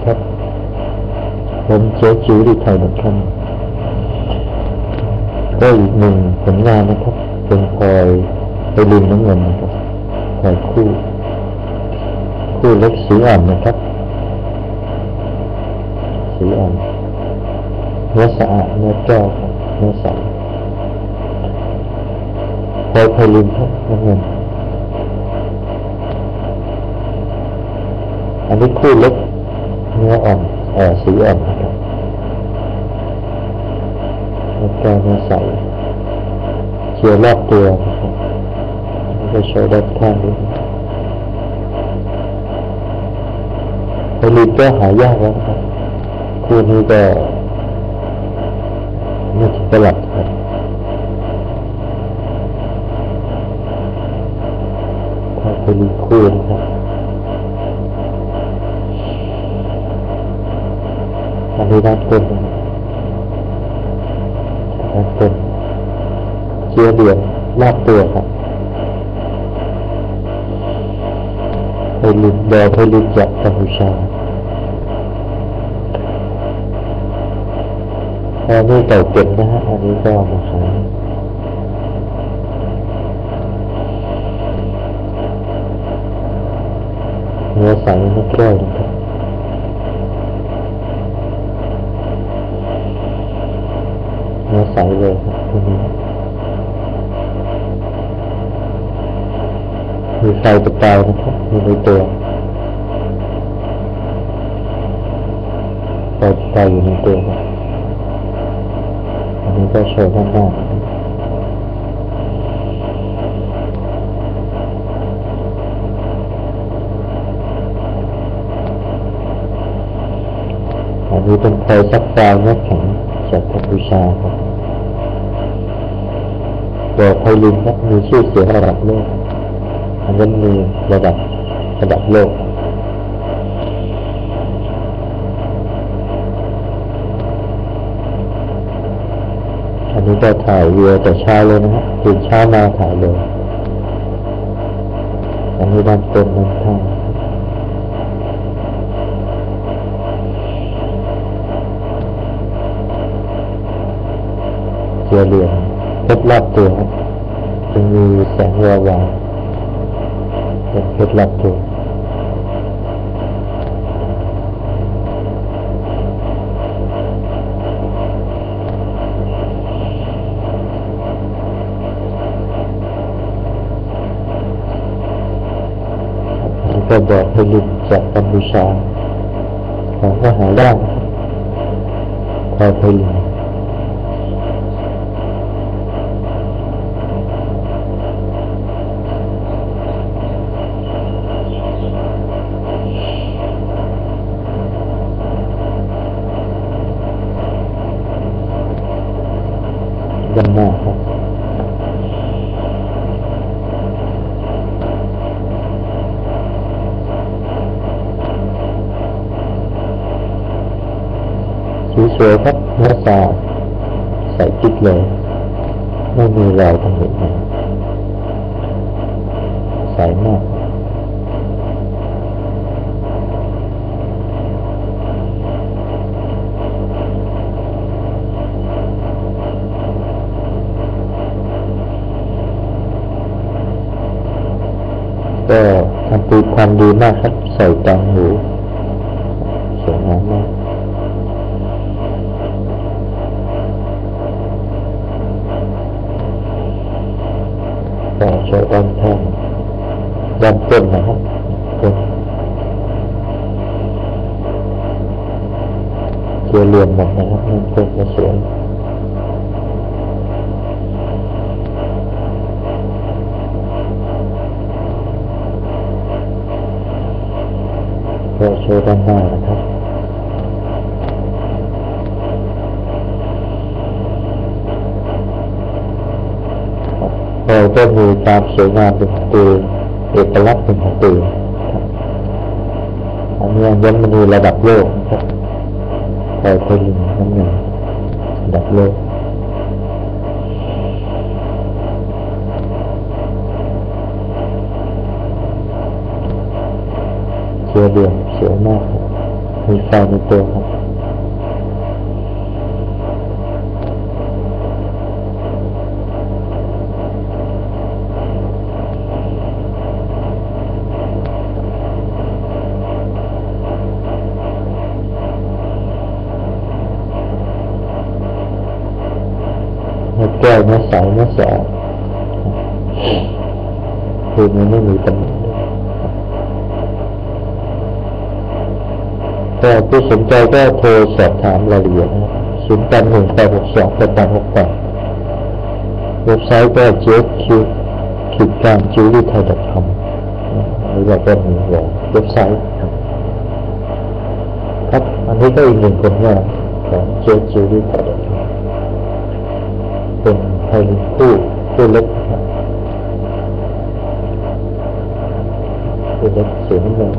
นะครับ ผมเจ๊จิ๋วดีไทยนะครับก็อีกหนึ่งผลงานนะครับ เป็นพลอยไปริมน้ำเงินนะครับพลอยคู่ คู่เล็กสีอ่อนนะครับ สีอ่อนเนื้อสะอาดเนื้อแก้วเนื้อใสพลอยไพลินครับน้ำเงินอันนี้คู่เล็ก นื้ออ่อนเอ่อสีอ่อนนะครับแล้วก็เนื้อใส่เชียวรอบตัวนะครับแล้วก็โชว์ด้านข้างด้วยไพลินก็หายากแล้วนะครับคู่นี้ก็ไม่ถึงตลับครับถ้าไพลินคู่นะครับ อันนี้ด้านต้นนะครับด้านต้นเชื้อเหลืองรอบตัวครับไพลินแดงไพลินจากกัมพูชาอันนี้เก่าเก็บนะฮะอันนี้ก็มาขายเนื้อใสเนื้อแก้วนะ ใสเลยครับตัวนี้มีไฟประกายนะครับอยู่ในตัวไฟประกายอยู่ในตัวครับอันนี้ก็โชว์ด้านหน้าอันนี้เป็นไฟซักไฟนื้อแข็งจากกัมพูชาครับ ตัวไพลินครับมีชื่อเสียงระดับโลกอันนั้นมีระดับระดับโลกอันนี้ก็ถ่ายเรือแต่เช้าเลยนะฮะตื่นเช้ามาถ่ายเลยอันนี้ด้านต้นด้านข้างเจียเหลือง เพชรรอบตัวจึงมีแสงวาวาวเป็นเพชรรอบตัวก็บอกให้ลินจากกัมพูชาของก็หายากนะครับพอไพลิน ด้านหน้าครับ สวยๆครับเนื้อสะอาใส่ติ๊กเลย ไม่มีรอยตำหนินใส่มาก ก็ทำตีความดีมากครับใส่ตังหูสวยงามมากก็โชว์ด้านข้างด้านต้นนะครับต้นเกลียเหลี่ยมหมดนะครับด้านต้นก็สวย ก็โชว์ด้านหน้านะครับเราก็มีความสวยงามเป็นของตัวเอกลักษณ์เป็นของตัวเองครับอันนี้ยันมณีระดับโลกนะครับคอยคนหนึ่งน้ำเงินระดับโลกเสือเดือน สวยวมากมีไฟในตัวครับแก้วเนื้อใสเนื้อสะอาดคือมันไม่มีตำหนิ ก็ผู้สนใจก็โทรสอบถามรายละเอียดศูนย์แปดหนึ่งแปดหกสองแปดแปดหกแปดเว็บไซต์ก็ jq ขีดกลางจิวลี่ไทย .com หรือว่าก็มีเว็บไซต์ครับครับอันนี้ก็อีกหนึ่งผลงานของเจจิวลี่ไทย .com เป็นไทยคู่คู่เล็กคู่เล็กสีน้ำเงิน